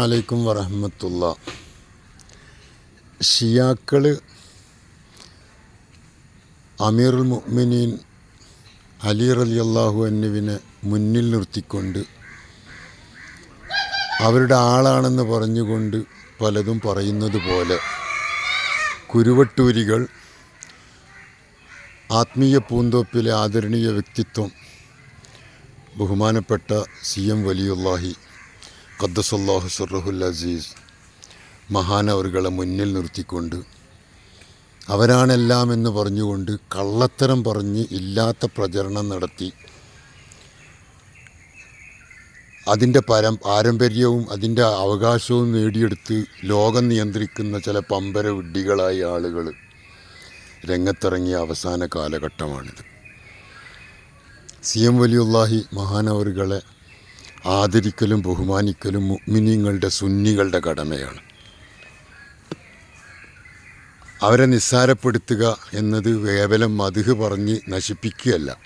അലൈക്കും വറഹമത്തുള്ള. ഷിയാക്കൾ അമീറുൽ മുഅ്മിനീൻ അലി റലി അള്ളാഹു എന്നുവിനെ മുന്നിൽ നിർത്തിക്കൊണ്ട് അവരുടെ ആളാണെന്ന് പറഞ്ഞുകൊണ്ട് പലതും പറയുന്നത് പോലെ കുരുവട്ടൂരികൾ ആത്മീയ പൂന്തോപ്പിലെ ആദരണീയ വ്യക്തിത്വം ബഹുമാനപ്പെട്ട സി എം വലിയുല്ലാഹി ഖദ്ദസല്ലാഹു സുറഹുൽ അസീസ് മഹാനവറുകളെ മുന്നിൽ നിർത്തിക്കൊണ്ട് അവരാണെല്ലാം എന്ന് പറഞ്ഞുകൊണ്ട് കള്ളത്തരം പറഞ്ഞ് ഇല്ലാത്ത പ്രചരണം നടത്തി. അതിന്റെ പരം പാരമ്പര്യവും അതിന്റെ അവകാശവും നേടിയെടുത്ത് ലോകം നിയന്ത്രിക്കുന്ന ചില പമ്പര വിഡ്ഢികളായ ആളുകൾ രംഗത്തിറങ്ങിയ അവസാന കാലഘട്ടമാണിത്. സി എം വലിയുല്ലാഹി മഹാനവറുകളെ ആദരിക്കലും ബഹുമാനിക്കലും മുഅ്മിനീങ്ങളുടെ സുന്നികളുടെ കടമയാണ്. അവരെ നിസ്സാരപ്പെടുത്തുക എന്നത് കേവലം മധുഹ് പറഞ്ഞ് നശിപ്പിക്കുകയല്ല.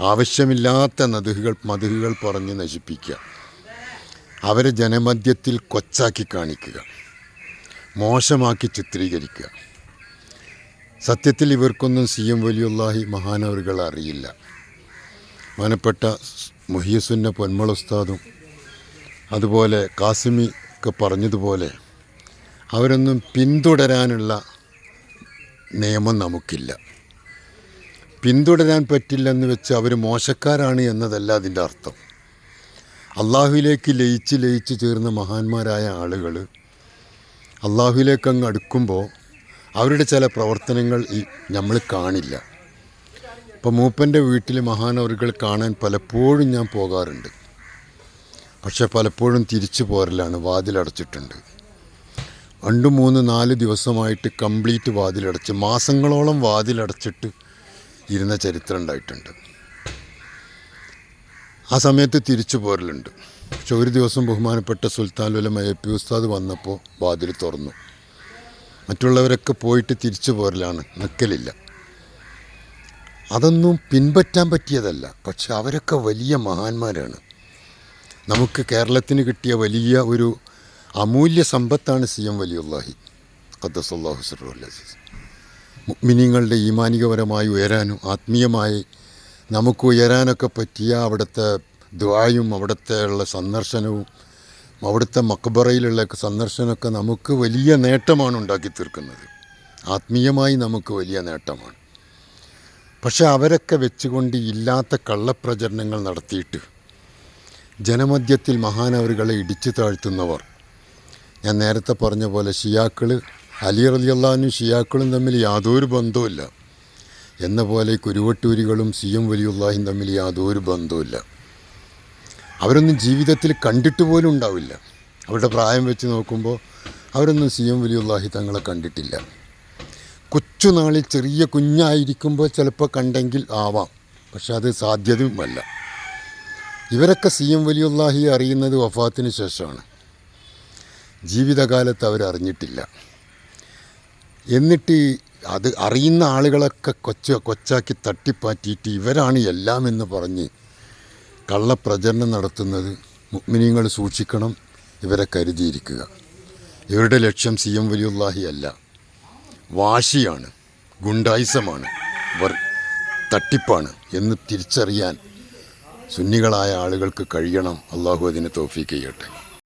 ആവശ്യമില്ലാത്ത നദുഹുകൾ മധുഹുകൾ പറഞ്ഞ് നശിപ്പിക്കുക. അവരെ ജനമധ്യത്തിൽ കൊച്ചാക്കി കാണിക്കുക. മോശമാക്കി ചിത്രീകരിക്കുക. സത്യത്തിൽ ഇവർക്കൊന്നും സി എം വലിയുള്ളാഹി മഹാനവറുകൾ അറിയില്ല. ബഹുമാനപ്പെട്ട മുഹിയസുന്ന പൊന്മള ഉസ്താദും അതുപോലെ കാസിമി ഒക്കെ പറഞ്ഞതുപോലെ അവരൊന്നും പിന്തുടരാനുള്ള നിയമം നമുക്കില്ല. പിന്തുടരാൻ പറ്റില്ലെന്ന് വെച്ച് അവർ മോശക്കാരാണ് എന്നതല്ല അതിന്റെ അർത്ഥം. അള്ളാഹുവിലേക്ക് ലയിച്ച് ലയിച്ച് ചേർന്ന മഹാന്മാരായ ആളുകൾ അള്ളാഹുവിലേക്ക് അങ്ങ് അടുക്കുമ്പോൾ അവരുടെ ചില പ്രവർത്തനങ്ങൾ ഈ നമ്മൾ കാണില്ല. ഇപ്പോൾ മൂപ്പന്റെ വീട്ടിൽ മഹാനവറുകൾ കാണാൻ പലപ്പോഴും ഞാൻ പോകാറുണ്ട്. പക്ഷെ പലപ്പോഴും തിരിച്ചു പോരലാണ് വാതിലടച്ചിട്ടുണ്ട് രണ്ട് മൂന്ന് നാല് ദിവസമായിട്ട് കംപ്ലീറ്റ് വാതിലടച്ച് മാസങ്ങളോളം വാതിലടച്ചിട്ട് ഇരുന്ന ചരിത്രം ഉണ്ടായിട്ടുണ്ട്. ആ സമയത്ത് തിരിച്ചു പോരലുണ്ട്. പക്ഷെ ഒരു ദിവസം ബഹുമാനപ്പെട്ട സുൽത്താൻ ഉലമ എ പി ഉസ്താദ് വന്നപ്പോൾ വാതിൽ തുറന്നു. മറ്റുള്ളവരൊക്കെ പോയിട്ട് തിരിച്ചു പോരലാണ് നിൽക്കലില്ല അതൊന്നും പിൻപറ്റാൻ പറ്റിയതല്ല. പക്ഷെ അവരൊക്കെ വലിയ മഹാന്മാരാണ്. നമുക്ക് കേരളത്തിന് കിട്ടിയ വലിയ ഒരു അമൂല്യ സമ്പത്താണ് സി എം വലിയുല്ലാഹി ഖദ്ദസല്ലാഹു സുറൂല്ലീസ് മിനിങ്ങളുടെ ഈമാനികപരമായി ഉയരാനും ആത്മീയമായി നമുക്ക് ഉയരാനൊക്കെ പറ്റിയ അവിടുത്തെ ദ്വായും അവിടുത്തെ ഉള്ള സന്ദർശനവും അവിടുത്തെ മക്ബറയിലുള്ള സന്ദർശനമൊക്കെ നമുക്ക് വലിയ നേട്ടമാണ് ഉണ്ടാക്കി തീർക്കുന്നത്. ആത്മീയമായി നമുക്ക് വലിയ നേട്ടമാണ്. പക്ഷെ അവരൊക്കെ വെച്ചുകൊണ്ട് ഇല്ലാത്ത കള്ളപ്രചരണങ്ങൾ നടത്തിയിട്ട് ജനമധ്യത്തിൽ മഹാനവറുകളെ ഇടിച്ചു താഴ്ത്തുന്നവർ. ഞാൻ നേരത്തെ പറഞ്ഞ പോലെ ഷിയാക്കൾ അലി റലിയല്ലാനും ഷിയാക്കളും തമ്മിൽ യാതൊരു ബന്ധവുമില്ല. എന്ന പോലെ കുരുവട്ടൂരികളും സി എം വലിയുള്ളാഹിയും തമ്മിൽ യാതൊരു ബന്ധവുമില്ല. അവരൊന്നും ജീവിതത്തിൽ കണ്ടിട്ട് പോലും ഉണ്ടാവില്ല. അവരുടെ പ്രായം വെച്ച് നോക്കുമ്പോൾ അവരൊന്നും സി എം വലിയുള്ളാഹി തങ്ങളെ കണ്ടിട്ടില്ല. കൊച്ചുനാളിൽ ചെറിയ കുഞ്ഞായിരിക്കുമ്പോൾ ചിലപ്പോൾ കണ്ടെങ്കിൽ ആവാം. പക്ഷെ അത് സാധ്യതയുമല്ല. ഇവരൊക്കെ സി എം വലിയുള്ളാഹി അറിയുന്നത് വഫാത്തിന് ശേഷമാണ്. ജീവിതകാലത്ത് അവരറിഞ്ഞിട്ടില്ല. എന്നിട്ട് അത് അറിയുന്ന ആളുകളൊക്കെ കൊച്ച കൊച്ചാക്കി തട്ടിപ്പാറ്റിയിട്ട് ഇവരാണ് എല്ലാം എന്ന് പറഞ്ഞ് കള്ളപ്രചരണം നടത്തുന്നത് മുഗ്മിനിങ്ങൾ സൂക്ഷിക്കണം ഇവരെ കരുതിയിരിക്കുക. ഇവരുടെ ലക്ഷ്യം സി എം വലിയുള്ളാഹി അല്ല. വാശിയാണ് ഗുണ്ടായിസമാണ് തട്ടിപ്പാണ് എന്ന് തിരിച്ചറിയാൻ സുന്നികളായ ആളുകൾക്ക് കഴിയണം. അള്ളാഹു അതിനെ തോഫീക്ക് ചെയ്യട്ടെ.